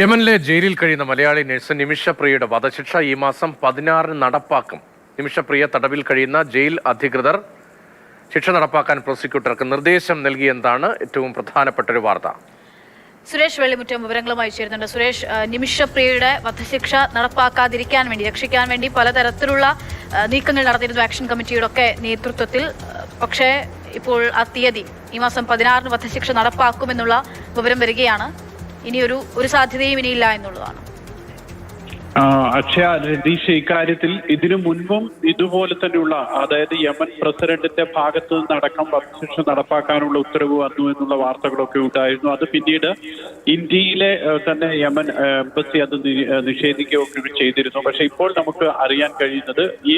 യമനിലെ ജയിലിൽ കഴിയുന്ന മലയാളി നഴ്സ് നിമിഷപ്രിയയുടെ വധശിക്ഷ ഈ മാസം പതിനാറിന് നടപ്പാക്കും. നിമിഷപ്രിയ തടവിൽ കഴിയുന്ന ജയിൽ അധികൃതർ ശിക്ഷ നടപ്പാക്കാൻ പ്രോസിക്യൂട്ടർക്ക് നിർദ്ദേശം നൽകിയെന്നാണ് ഏറ്റവും പ്രധാനപ്പെട്ട ഒരു വാർത്ത. സുരേഷ് വെള്ളിമുറ്റം വിവരങ്ങളുമായി ചേരുന്നുണ്ട്. സുരേഷ് നിമിഷപ്രിയയുടെ വധശിക്ഷ നടപ്പാക്കാതിരിക്കാൻ വേണ്ടി രക്ഷിക്കാൻ വേണ്ടി പലതരത്തിലുള്ള നീക്കങ്ങൾ നടത്തിയിരുന്നു ആക്ഷൻ കമ്മിറ്റിയുടെ ഒക്കെ നേതൃത്വത്തിൽ. പക്ഷേ ഇപ്പോൾ ആ തീയതി ഈ മാസം പതിനാറിന് വധശിക്ഷ നടപ്പാക്കുമെന്നുള്ള വിവരം വരികയാണ്. ഇനിയൊരു ഒരു സാധ്യതയും ഇനിയില്ല എന്നുള്ളതാണ്. അക്ഷയ രതീഷ് ഇക്കാര്യത്തിൽ ഇതിനു മുൻപും ഇതുപോലെ തന്നെയുള്ള അതായത് യമൻ പ്രസിഡന്റിന്റെ ഭാഗത്തു നിന്നടക്കം വധശിക്ഷ നടപ്പാക്കാനുള്ള ഉത്തരവ് വന്നു എന്നുള്ള വാർത്തകളൊക്കെ ഉണ്ടായിരുന്നു. അത് പിന്നീട് ഇന്ത്യയിലെ തന്നെ യമൻ എംബസി അത് നിഷേധിക്കുകയൊക്കെ ചെയ്തിരുന്നു. പക്ഷെ ഇപ്പോൾ നമുക്ക് അറിയാൻ കഴിയുന്നത് ഈ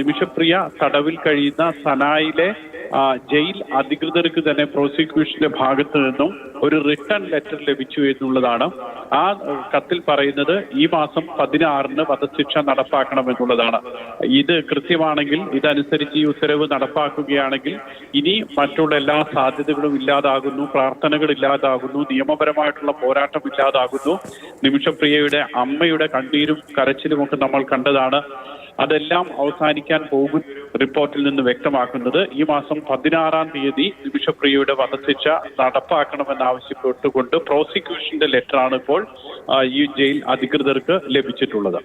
നിമിഷപ്രിയ തടവിൽ കഴിയുന്ന സനായിലെ ജയിൽ അധികൃതർക്ക് തന്നെ പ്രോസിക്യൂഷന്റെ ഭാഗത്തു നിന്നും ഒരു റിട്ടേൺ ലെറ്റർ ലഭിച്ചു എന്നുള്ളതാണ്. ആ കത്തിൽ പറയുന്നത് ഈ മാസം പതിനാറിന് വധശിക്ഷ നടപ്പാക്കണം എന്നുള്ളതാണ്. ഇത് കൃത്യമാണെങ്കിൽ ഇതനുസരിച്ച് ഈ ഉത്തരവ് നടപ്പാക്കുകയാണെങ്കിൽ ഇനി മറ്റുള്ള എല്ലാ സാധ്യതകളും ഇല്ലാതാകുന്നു പ്രാർത്ഥനകൾ ഇല്ലാതാകുന്നു നിയമപരമായിട്ടുള്ള പോരാട്ടം ഇല്ലാതാകുന്നു. നിമിഷപ്രിയയുടെ അമ്മയുടെ കണ്ണീരും കരച്ചിലും ഒക്കെ നമ്മൾ കണ്ടതാണ്. അതെല്ലാം അവസാനിക്കാൻ പോകും റിപ്പോർട്ടിൽ നിന്ന് വ്യക്തമാക്കുന്നത് ഈ മാസം പതിനാറാം തീയതി നിമിഷപ്രിയയുടെ വധശിക്ഷ നടപ്പാക്കണമെന്നാവശ്യപ്പെട്ടുകൊണ്ട് പ്രോസിക്യൂഷന്റെ ലെറ്ററാണ് ഇപ്പോൾ ഈ ജയിൽ അധികൃതർക്ക് ലഭിച്ചിട്ടുള്ളത്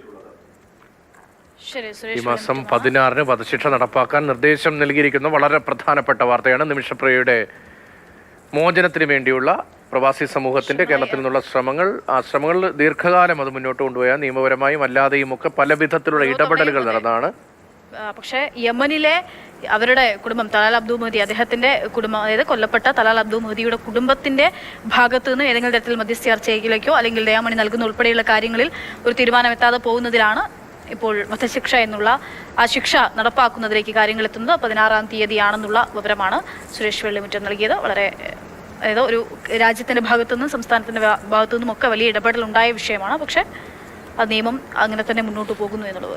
ശരി ഈ മാസം. പതിനാറിന് വധശിക്ഷ നടപ്പാക്കാൻ നിർദ്ദേശം നൽകിയിരിക്കുന്ന വളരെ പ്രധാനപ്പെട്ട വാർത്തയാണ് നിമിഷപ്രിയയുടെ മോചനത്തിന് വേണ്ടിയുള്ള പ്രവാസി സമൂഹത്തിന്റെ കേരളത്തിൽ നിന്നുള്ള ശ്രമങ്ങൾ ആ ശ്രമങ്ങൾ ദീർഘകാലം അത് മുന്നോട്ട് കൊണ്ടുപോയാൽ നിയമപരമായും അല്ലാതെയും ഒക്കെ പല വിധത്തിലുള്ള ഇടപെടലുകൾ നടന്നതാണ് പക്ഷേ യമനിലെ അവരുടെ കുടുംബം തലാൽ അബ്ദു മഹദി അദ്ദേഹത്തിന്റെ കുടുംബം അതായത് കൊല്ലപ്പെട്ട തലാൽ അബ്ദു മഹദിയുടെ കുടുംബത്തിന്റെ ഭാഗത്തു നിന്ന് ഏതെങ്കിലും തരത്തിൽ മധ്യസ്ഥ ചർച്ചയിലേക്കോ അല്ലെങ്കിൽ ദയാമണി നൽകുന്ന ഉൾപ്പെടെയുള്ള കാര്യങ്ങളിൽ ഒരു തീരുമാനം എത്താതെ പോകുന്നതിലാണ് ഇപ്പോൾ വധശിക്ഷ എന്നുള്ള ആ ശിക്ഷ നടപ്പാക്കുന്നതിലേക്ക് കാര്യങ്ങൾ എത്തുന്നത്. പതിനാറാം തീയതിയാണെന്നുള്ള വിവരമാണ് സുരേഷ് വെള്ളിമുറ്റം നൽകിയത്. വളരെ അതായത് ഒരു രാജ്യത്തിന്റെ ഭാഗത്തു നിന്നും സംസ്ഥാനത്തിന്റെ ഭാഗത്തു നിന്നും ഒക്കെ വലിയ ഇടപെടൽ ഉണ്ടായ വിഷയമാണ്. പക്ഷേ ആ നിയമം അങ്ങനെ തന്നെ മുന്നോട്ട് പോകുന്നു എന്നുള്ളത്.